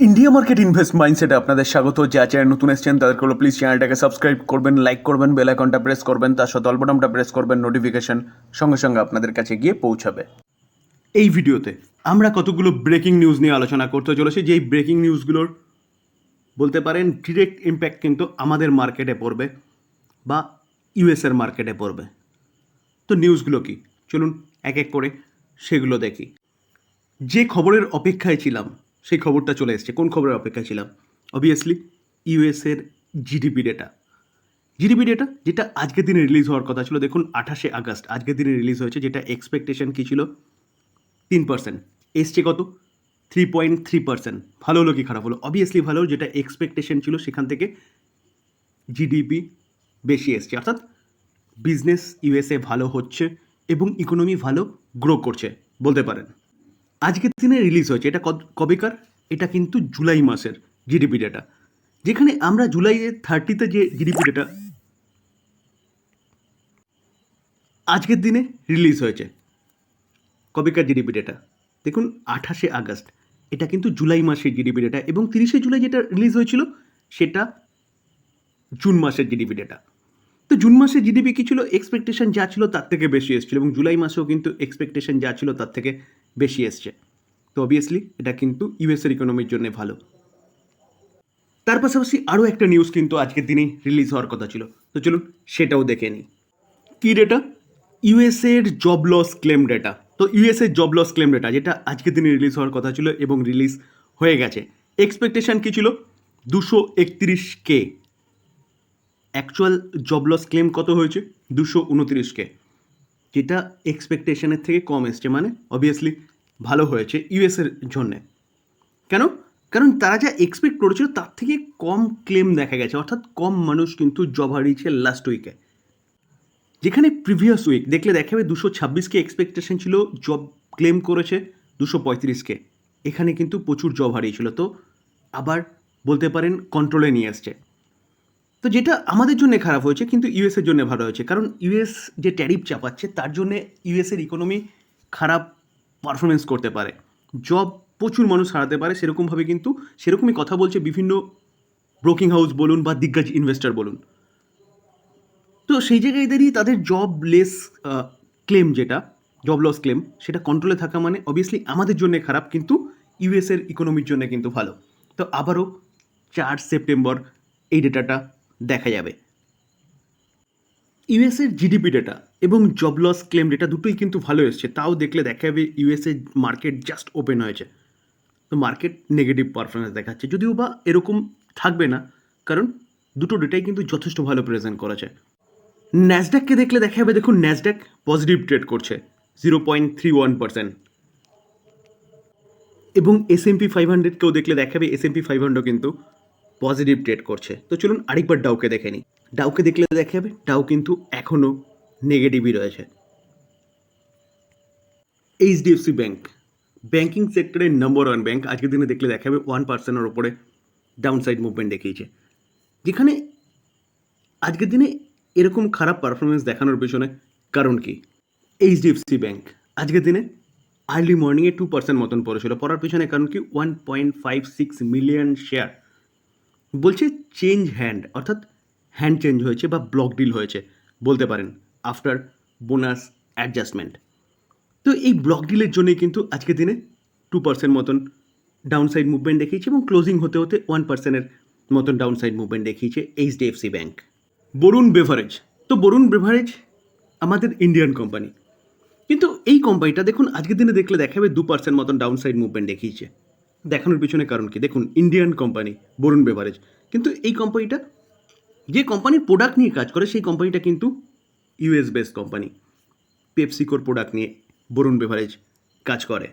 India market invest মাইন্ডসেটে আপনাদের স্বাগত। যা চ্যানেল নতুন এসছেন, তাদেরকে হলো প্লিজ চ্যানেলটাকে সাবস্ক্রাইব করবেন লাইক করবেন বেল আইকনটা প্রেস করবেন, তার সাথে অল্পটামটা প্রেস করবেন নোটিফিকেশন সঙ্গে সঙ্গে আপনাদের কাছে গিয়ে পৌঁছাবে। এই ভিডিওতে আমরা কতগুলো ব্রেকিং নিউজ নিয়ে আলোচনা করতে চলেছি। যেই ব্রেকিং নিউজগুলোর বলতে পারেন ডিরেক্ট ইম্প্যাক্ট কিন্তু আমাদের মার্কেটে পড়বে বা ইউএসের মার্কেটে পড়বে। তো নিউজগুলো কি? চলুন এক এক করে সেগুলো দেখি। যে খবরের অপেক্ষায় ছিলাম সেই খবরটা চলে এসেছে। কোন খবরের অপেক্ষায় ছিলাম? অবভিয়াসলি ইউএসের জিডিপি ডেটা জিডিপি ডেটা যেটা আজকের দিনে রিলিজ হওয়ার কথা ছিল, দেখুন, আঠাশে আগস্ট আজকের দিনে রিলিজ হয়েছে, যেটা এক্সপেকটেশন কী ছিল? তিন পার্সেন্ট এসছে কত? থ্রি পয়েন্ট থ্রি পার্সেন্ট ভালো হলো কি খারাপ হলো? অবভিয়াসলি ভালো, যেটা এক্সপেকটেশন ছিল, সেখান থেকে জিডিপি বেশি এসছে। অর্থাৎ বিজনেস ইউএসএ ভালো হচ্ছে এবং ইকোনমি ভালো গ্রো করছে, বলতে পারেন। আজকের দিনে রিলিজ হয়েছে। এটা কবেকার? এটা কিন্তু জুলাই মাসের জিডিপি ডেটা যেখানে আমরা জুলাইয়ের থার্টিতে যে জিডিপি ডেটা আজকের দিনে রিলিজ হয়েছে। কবেকার জিডিপি ডেটা দেখুন, আঠাশে আগস্ট। এটা কিন্তু জুলাই মাসের জিডিপি ডেটা এবং তিরিশে জুলাই যেটা রিলিজ হয়েছিল, সেটা জুন মাসের জিডিপি ডেটা তো জুন মাসের জিডিপি কী ছিল? এক্সপেকটেশন যা ছিল তার থেকে বেশি এসেছিল এবং জুলাই মাসেও কিন্তু এক্সপেকটেশন যা ছিল তার থেকে বেশি এসছে। তো অবভিয়াসলি এটা কিন্তু ইউএসের ইকোনমির জন্য ভালো। তার পাশাপাশি আরও একটা নিউজ কিন্তু আজকের দিনেই রিলিজ হওয়ার কথা ছিল। তো চলুন সেটাও দেখে নিই। কী ডেটা ইউএসএর জব লস ক্লেম ডেটা তো ইউএসএর জব লস ক্লেম ডেটা যেটা আজকের দিনে রিলিজ হওয়ার কথা ছিল এবং রিলিজ হয়ে গেছে। এক্সপেকটেশন কী ছিল? দুশো একত্রিশ K. Actual job loss claim কত হয়েছে? দুশো উনত্রিশ কে। যেটা এক্সপেকটেশনের থেকে কম এসছে। মানে অবভিয়াসলি ভালো হয়েছে ইউএসের জন্যে। কেন? কারণ তারা যা এক্সপেক্ট করেছিল তার থেকে কম ক্লেম দেখা গেছে। অর্থাৎ কম মানুষ কিন্তু জব হারিয়েছে লাস্ট উইকে যেখানে প্রিভিয়াস উইক দেখলে দেখা যাবে দুশো ছাব্বিশকে এক্সপেকটেশন ছিল জব ক্লেম করেছে দুশো পঁয়ত্রিশকে এখানে কিন্তু প্রচুর জব হারিয়েছিল। তো আবার বলতে পারেন কন্ট্রোলে নিয়ে আসছে। তো যেটা আমাদের জন্য খারাপ হয়েছে, কিন্তু ইউএসের জন্য ভালো হয়েছে। কারণ ইউএস যে ট্যারিফ চাপাচ্ছে, তার জন্য ইউএসের ইকোনমি খারাপ পারফরমেন্স করতে পারে। জব প্রচুর মানুষ হারাতে পারে, সেরকমভাবে কিন্তু সেরকমই কথা বলছে বিভিন্ন ব্রোকিং হাউস বলুন বা দিগ্গজ ইনভেস্টর বলুন। তো সেই জায়গায় দাঁড়িয়ে তাদের জব লেস ক্লেম যেটা জব লস ক্লেম সেটা কন্ট্রোলে থাকা মানে অবভিয়াসলি আমাদের জন্য খারাপ, কিন্তু ইউএসের ইকোনমির জন্য কিন্তু ভালো। তো আবারও চার সেপ্টেম্বর এই ডেটাটা দেখা যাবে। ইউএসের জিডিপি ডেটা এবং জব লস ক্লেম ডেটা দুটোই কিন্তু ভালো এসছে। তাও দেখলে দেখা যাবে ইউএসএ মার্কেট জাস্ট ওপেন হয়েছে। তো মার্কেট নেগেটিভ পারফরমেন্স দেখাচ্ছে। যদিও বা এরকম থাকবে না, কারণ দুটো ডেটাই কিন্তু যথেষ্ট ভালো প্রেজেন্ট করেছে। ন্যাসড্যাককে দেখলে দেখা যাবে, দেখুন ন্যাসড্যাক পজিটিভ ট্রেড করছে zero point three one percent এবং এস এম পি ফাইভ হান্ড্রেডকেও দেখলে দেখাবে S and P five hundred কিন্তু পজিটিভ ট্রেড করছে। তো চলুন আরেকবার ডাউকে দেখে নিই। ডাউকে দেখলে দেখা যাবে, ডাউ কিন্তু এখনও নেগেটিভই রয়েছে। এইচডিএফসি ব্যাঙ্ক ব্যাঙ্কিং সেক্টরের নম্বর ওয়ান ব্যাঙ্ক আজকের দিনে দেখলে দেখা যাবে ওয়ান পার্সেন্টের ওপরে ডাউন সাইড মুভমেন্ট দেখিয়েছে। যেখানে আজকের দিনে এরকম খারাপ পারফরমেন্স দেখানোর পেছনে কারণ কি? এইচডিএফসি ব্যাঙ্ক আজকের দিনে আর্লি মর্নিংয়ে টু পার্সেন্ট মতন পড়েছিল। পড়ার পেছনে কারণ কি? One point five six million share বলছে চেঞ্জ হ্যান্ড অর্থাৎ হ্যান্ড চেঞ্জ হয়েছে বা ব্লক ডিল হয়েছে, বলতে পারেন আফটার বোনাস অ্যাডজাস্টমেন্ট তো এই ব্লক ডিলের জন্যই কিন্তু আজকের দিনে টু পার্সেন্ট মতন ডাউন সাইড মুভমেন্ট দেখিয়েছে এবং ক্লোজিং হতে হতে ওয়ান পার্সেন্টের মতন ডাউন সাইড মুভমেন্ট দেখিয়েছে এইচডিএফসি ব্যাংক বরুণ বেভারেজ তো বরুণ বেভারেজ আমাদের ইন্ডিয়ান কোম্পানি কিন্তু এই কোম্পানিটা দেখুন, আজকের দিনে দেখলে দেখাবে দু পার্সেন্ট মতন ডাউন সাইড মুভমেন্ট দেখিয়েছে। দেখানোর পিছনে কারণ কি? দেখুন ইন্ডিয়ান কোম্পানি বরুণ বেভারেজ কিন্তু এই কোম্পানিটা যে কোম্পানির প্রোডাক্ট নিয়ে কাজ করে, সেই কোম্পানিটা কিন্তু ইউএস বেস কোম্পানি পেপসিকোর প্রোডাক্ট নিয়ে বরুণ বেভারেজ কাজ করে।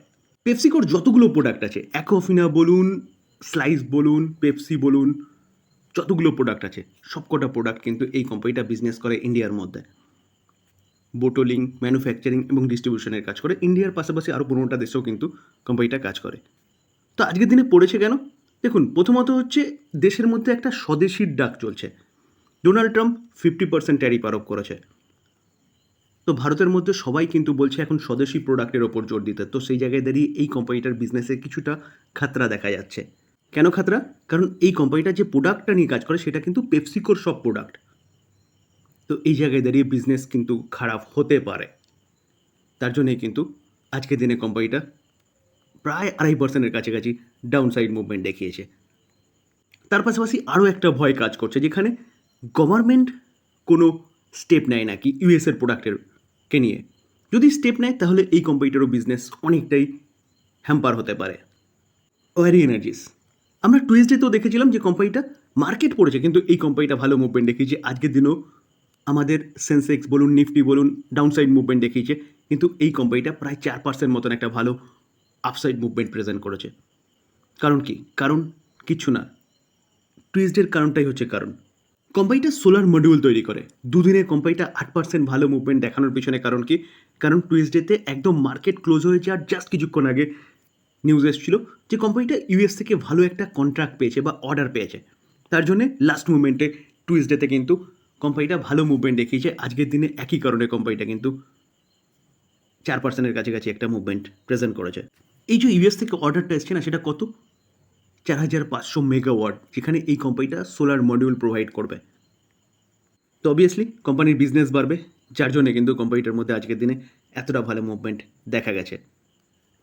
পেপসিকোর যতগুলো প্রোডাক্ট আছে অ্যাকোফিনা বলুন স্লাইস বলুন পেপসি বলুন, যতগুলো প্রোডাক্ট আছে, সবকটা প্রোডাক্ট কিন্তু এই কোম্পানিটা বিজনেস করে ইন্ডিয়ার মধ্যে। বোটলিং ম্যানুফ্যাকচারিং এবং ডিস্ট্রিবিউশনের কাজ করে। ইন্ডিয়ার পাশাপাশি আরও পনেরোটা দেশেও কিন্তু কোম্পানিটা কাজ করে। তো আজকের দিনে পড়েছে কেন? দেখুন, প্রথমত হচ্ছে দেশের মধ্যে একটা স্বদেশির ডাক চলছে। Donald Trump fifty percent tariff আরোপ করেছে। তো ভারতের মধ্যে সবাই কিন্তু বলছে এখন স্বদেশি প্রোডাক্টের ওপর জোর দিতে। তো সেই জায়গায় দাঁড়িয়ে এই কোম্পানিটার বিজনেসে কিছুটা খাতরা দেখা যাচ্ছে। কেন খাতরা? কারণ এই কোম্পানিটা যে প্রোডাক্টটা নিয়ে কাজ করে সেটা কিন্তু পেপসিকোর সব প্রোডাক্ট। তো এই জায়গায় দাঁড়িয়ে বিজনেস কিন্তু খারাপ হতে পারে। তার জন্যই কিন্তু আজকের দিনে কোম্পানিটা প্রায় আড়াই পার্সেন্টের কাছাকাছি ডাউন সাইড মুভমেন্ট দেখিয়েছে। তার পাশাপাশি আরও একটা ভয় কাজ করছে, যেখানে গভর্নমেন্ট কোনো স্টেপ নেয় নাকি ইউএসের প্রোডাক্টের কে নিয়ে। যদি স্টেপ নেয়, তাহলে এই কোম্পানিটারও বিজনেস অনেকটাই হ্যাম্পার হতে পারে। ওয়ারি এনার্জিস আমরা টুইসডেতেও দেখেছিলাম যে কোম্পানিটা মার্কেট পড়েছে, কিন্তু এই কোম্পানিটা ভালো মুভমেন্ট দেখিয়েছে। আজকের দিনেও আমাদের সেন্সেক্স বলুন নিফটি বলুন ডাউনসাইড মুভমেন্ট দেখিয়েছে, কিন্তু এই কোম্পানিটা প্রায় চার পার্সেন্ট মতন একটা ভালো আপসাইড মুভমেন্ট প্রেজেন্ট করেছে। কারণ কি? কারণ কিছু না। টুইসডের কারণটাই হচ্ছে কারণ। কোম্পানিটা সোলার মডিউল তৈরি করে। দুদিনে কোম্পানিটা আট পার্সেন্ট ভালো মুভমেন্ট দেখানোর পিছনে কারণ কি? কারণ টুইসডেতে একদম মার্কেট ক্লোজ হয়ে আর জাস্ট কিছুক্ষণ আগে নিউজ এসেছিল যে কোম্পানিটা ইউএস থেকে ভালো একটা কন্ট্রাক্ট পেয়েছে বা অর্ডার পেয়েছে। তার জন্যে লাস্ট মুভমেন্টে টুইসডেতে কিন্তু কোম্পানিটা ভালো মুভমেন্ট দেখিয়েছে। আজকের দিনে একই কারণে কোম্পানিটা কিন্তু চার পার্সেন্টের কাছাকাছি একটা মুভমেন্ট প্রেজেন্ট করেছে। এই যে ইউএস থেকে অর্ডারটা এসছে না, সেটা কত? চার হাজার পাঁচশো মেগাওয়াট যেখানে এই কোম্পানিটা সোলার মডিউল প্রোভাইড করবে। তো অবভিয়াসলি কোম্পানির বিজনেস বাড়বে, যার জন্য কিন্তু কোম্পানিটার মধ্যে আজকের দিনে এতটা ভালো মুভমেন্ট দেখা গেছে।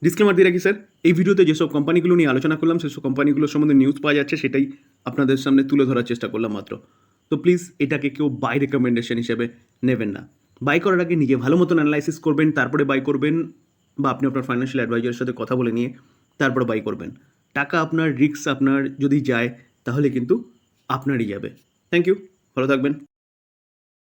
ডিসক্লেমার দিয়ে রাখি স্যার এই ভিডিওতে যেসব কোম্পানিগুলো নিয়ে আলোচনা করলাম, সেসব কোম্পানিগুলোর সম্বন্ধে নিউজ পাওয়া যাচ্ছে, সেটাই আপনাদের সামনে তুলে ধরার চেষ্টা করলাম মাত্র। তো প্লিজ এটাকে কেউ বাই রেকমেন্ডেশন হিসেবে নেবেন না। বাই করার আগে নিজে ভালো মতন অ্যানালাইসিস করবেন, তারপরে বাই করবেন বা আপনি আপনার ফাইন্যান্সিয়াল অ্যাডভাইজারের সাথে কথা বলে নিয়ে তারপর বাই করবেন। টাকা আপনার রিস্ক আপনার যদি যায়, তাহলে কিন্তু আপনারই যাবে। থ্যাংক ইউ ভালো থাকবেন।